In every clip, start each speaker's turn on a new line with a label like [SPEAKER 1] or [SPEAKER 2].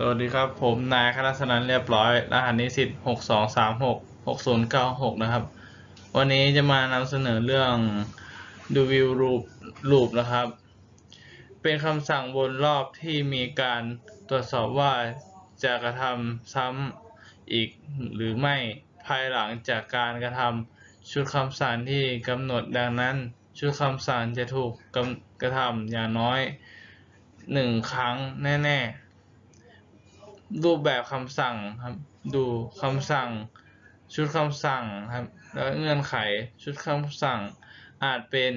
[SPEAKER 1] สวัสดีครับผมนายคณะสนันเรียบร้อย รหัสนิสิตหกสองสามหกหกศูนะครับ วันนี้จะมานำเสนอเรื่องดูวิวรูปรูปนะครับ เป็นคำสั่งวนรอบที่มีการตรวจสอบว่าจะกระทำซ้ำอีกหรือไม่ภายหลังจากการกระทำชุดคำสั่งที่กำหนดดังนั้น ชุดคำสั่งจะถูกกระทำอย่างน้อยหนึ่งครั้งแน่ ๆ รูปแบบคำสั่งครับ ดูคำสั่ง ชุดคำสั่งครับ แล้วเงื่อนไขชุดคำสั่ง อาจเป็น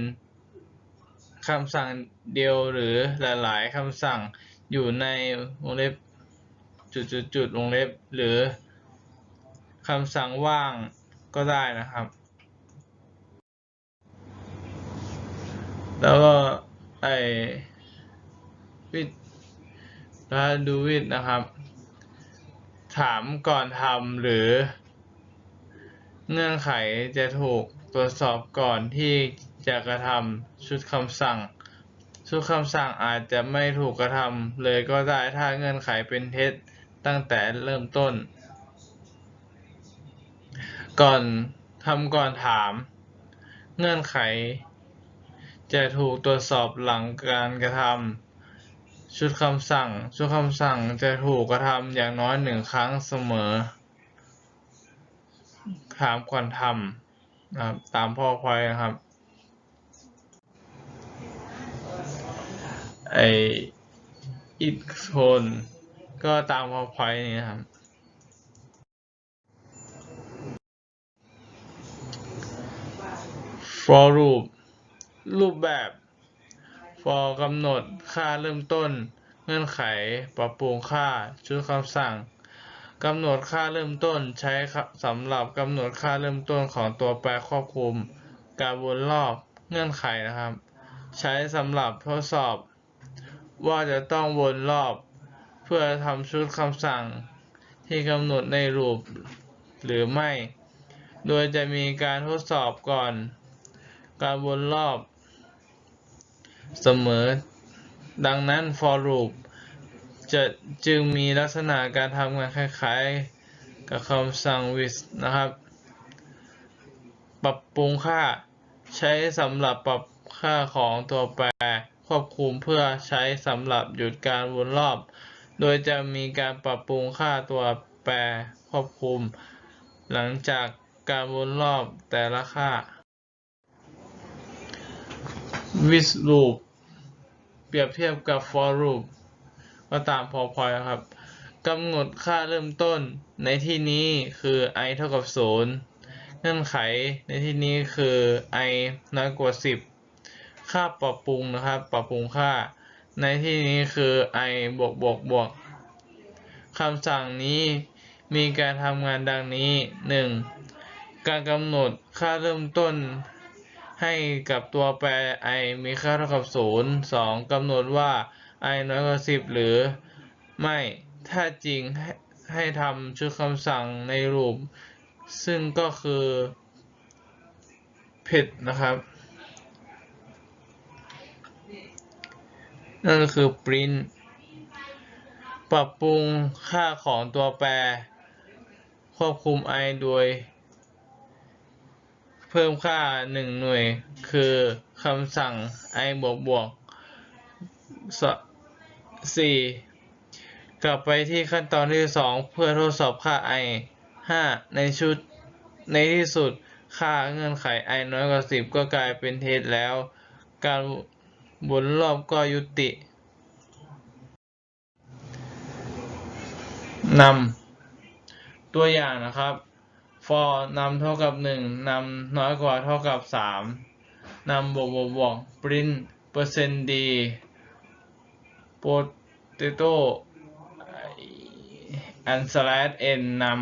[SPEAKER 1] คำสั่งเดียวหรือหลาย ๆคำสั่งอยู่ในวงเล็บจุดๆวงเล็บ หรือคำสั่งว่างก็ได้นะครับ แล้วก็ไอวิดแล้วดูวิดนะครับ ถามก่อนทำหรือ เงื่อนไขจะถูกตรวจสอบก่อนที่จะกระทำชุดคำสั่ง ชุดคำสั่งอาจจะไม่ถูกกระทำเลยก็ได้ถ้าเงื่อนไขเป็นเท็จตั้งแต่เริ่มต้น ก่อนทำก่อนถาม เงื่อนไข จะถูกตรวจสอบหลังการกระทำ ชุดคำสั่ง ชุดคำสั่งจะถูกกระทำอย่างน้อยหนึ่งครั้งเสมอ ถามก่อนทำนะครับ ตามพ่อควายนะครับ ไออีกคนก็ตามพ่อควายนี่นะครับ for รูปรูปแบบ for กำหนดค่าเริ่มต้น เงื่อนไข ปรับปรุงค่า ชุดคำสั่งกำหนดค่าเริ่มต้นใช้สำหรับกำหนดค่าเริ่มต้นของตัวแปรควบคุม การวนรอบเงื่อนไขนะครับ ใช้สำหรับทดสอบ ว่าจะต้องวนรอบ เพื่อทำชุดคำสั่ง ที่กำหนดในรูปหรือไม่ โดยจะมีการทดสอบก่อน การวนรอบ เสมอ ดังนั้น for loop จะจึงมีลักษณะการทำงานคล้ายๆ กับคำสั่ง with นะครับ ปรับปรุงค่าใช้สำหรับปรับค่าของตัวแปร ควบคุมเพื่อใช้สำหรับหยุดการวนรอบ โดยจะมีการปรับปรุงค่าตัวแปรควบคุม หลังจากการวนรอบแต่ละค่า with loop เปรียบเทียบกับ for loop ก็ตามพอพอยครับกำหนดค่าเริ่มต้นในที่นี้คือ i เท่ากับ 0 เงื่อนไขในที่นี้คือ i น้อยกว่า 10 ค่าปรับปรุงนะครับ ปรับปรุงค่า ในที่นี้คือ i บวกบวกบวกคำสั่งนี้มีการทำงานดังนี้ 1. การกำหนดค่าเริ่มต้น ให้กับตัวแปร i มีค่าเท่ากับ 0 2. กำหนดว่า i น้อยกว่า 10 หรือไม่ ถ้าจริงให้ให้ทำชุดคำสั่งในรูป ซึ่งก็คือผิดนะครับ นั่นก็คือ print ปรับปรุงค่าของตัวแปร ควบคุม i โดย เพิ่มค่า 1 หน่วย คือคำสั่ง i บวกบวก 4. กลับไปที่ขั้นตอนที่ 2 เพื่อทดสอบค่า i 5. ในชุดในที่สุดค่าเงื่อนไข i น้อยกว่า 10 ก็กลายเป็นเท็จแล้ว การวนรอบก็ยุตินำตัวอย่างนะครับ for นำเท่ากับ1นำน้อยกว่าเท่ากับ3นำบวกบวกบวก print เปอร์เซ็นต์ d potato and slash n นำ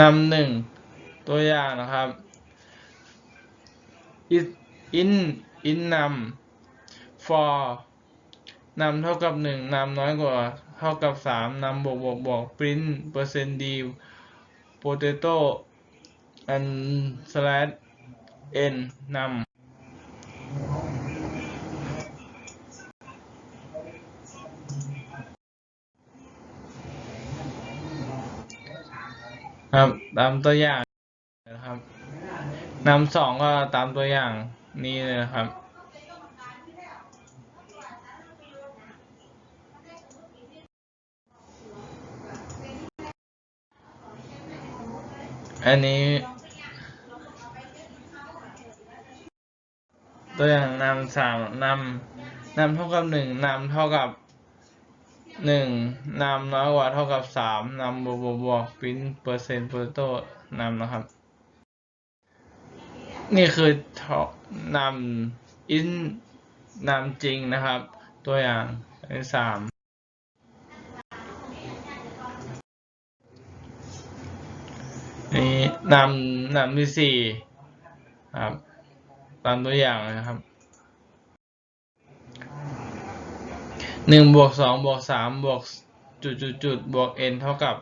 [SPEAKER 1] นำหนึ่งตัวอย่างนะครับ in in in นำ for นำเท่ากับ 1นำน้อยกว่าเท่ากับ 3นำบวกบวกบวกปริ้นเปอร์เซ็นต์ดีโปเตโต้อันสลัดเอ็นนำครับตามตัวอย่างนะครับนำสองก็ตามตัวอย่างนี้เลยครับ อันนี้ ตัวอย่างนำสามนำนำเท่ากับหนึ่งนำเท่ากับหนึ่งนำน้อยกว่าเท่ากับสามนำบวกบวกบวกปิ้นเปอร์เซ็นต์เปอร์โตนำนะครับ นี่คือทนำอินนำจริงนะครับ ตัวอย่างอันสาม นำนำที่สี่ครับตามตัวอย่างนะครับหนึ่งบวกสองบวกสามบวกจุดจุดจุดบวก n เท่ากับ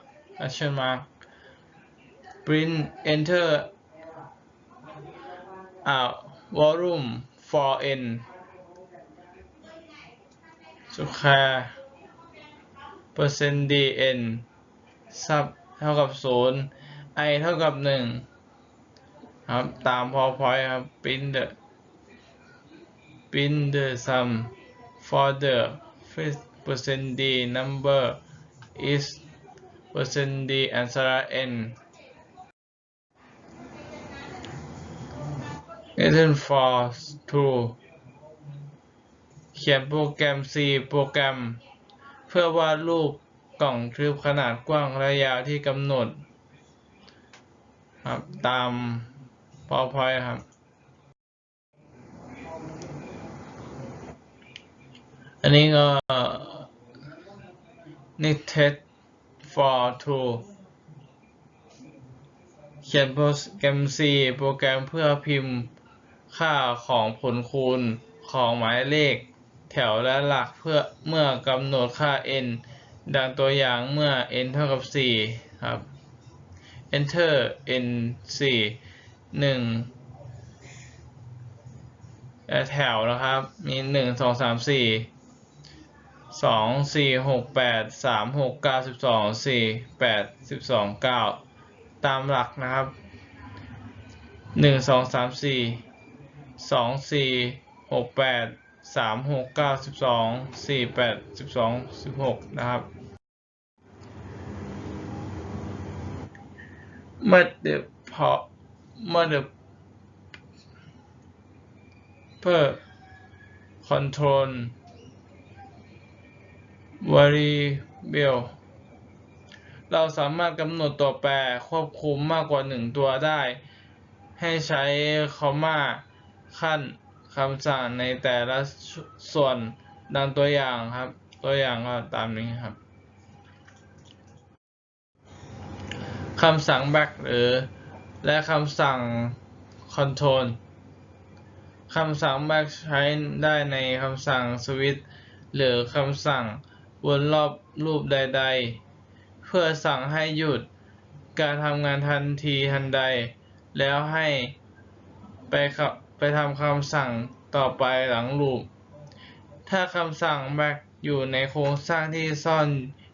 [SPEAKER 1] action mark print enter อ่า volume for n square percent dn sub เท่ากับศูนย์ i เท่ากับหนึ่งครับตาม PowerPoint ครับ print the print the sum for the first percent d number is percent d answer n written for true เขียนโปรแกรม C โปรแกรม เพื่อวาดรูปกล่องทึบขนาดกว้างและยาวที่กำหนด ครับ ตาม PowerPoint ครับ อันนี้ก็ knitted for true เขียนโปรแกรม C โปรแกรมเพื่อพิมพ์ค่าของผลคูณของหมายเลขแถวและหลักเพื่อเมื่อกำหนดค่า n ดังตัวอย่างเมื่อ n เท่ากับ 4 ครับ enter n 4 1และแถวนะครับ มี 1 2 3 4สองสี่หกแปดสามหกเก้าสิบสองสี่แปดสิบสองเก้าตามหลักนะครับหนึ่งสองสามสี่สองสี่หกแปดสามหกเก้าสิบสองสี่แปดสิบสองสิบหกนะครับ เมื่อเดพอเมื่อเดเพื่อ control variable เราสามารถกำหนดตัวแปรควบคุมมากกว่าหนึ่งตัวได้ ให้ใช้คอมมาขั้นคำสั่งในแต่ละส่วนดังตัวอย่างครับ ตัวอย่างก็ตามนี้ครับ คำสั่ง back หรือ และคำสั่ง control คำสั่ง back ใช้ได้ในคำสั่ง switch หรือคำสั่งวนรอบรูปใด ๆ เพื่อสั่งให้หยุดการทำงานทันทีทันใด แล้วให้ไปขับไปทำคำสั่งต่อไปหลังลูป ถ้าคำสั่ง back อยู่ในโครงสร้างที่ซ่อน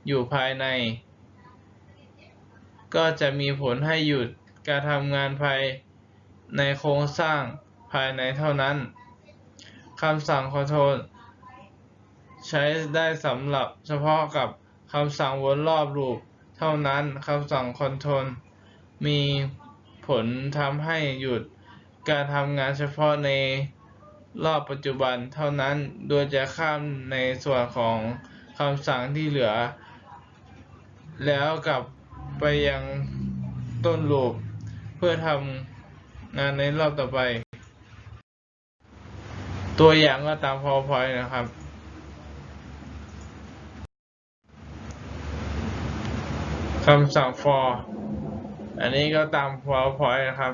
[SPEAKER 1] อยู่ภายใน ก็จะมีผลให้หยุดการทำงานภายในโครงสร้างภายในเท่านั้นคำสั่ง control ใช้ได้สำหรับเฉพาะกับคำสั่งวนรอบลูปเท่านั้นคำสั่ง control มีผลทำให้หยุดการทำงานเฉพาะในรอบปัจจุบันเท่านั้น โดยจะข้ามในส่วนของคำสั่งที่เหลือ แล้วกลับ ไปยังต้นลูปเพื่อทำงานในรอบต่อไป ตัวอย่างก็ตาม PowerPoint นะครับ คำสั่ง for อันนี้ก็ตาม PowerPoint นะครับ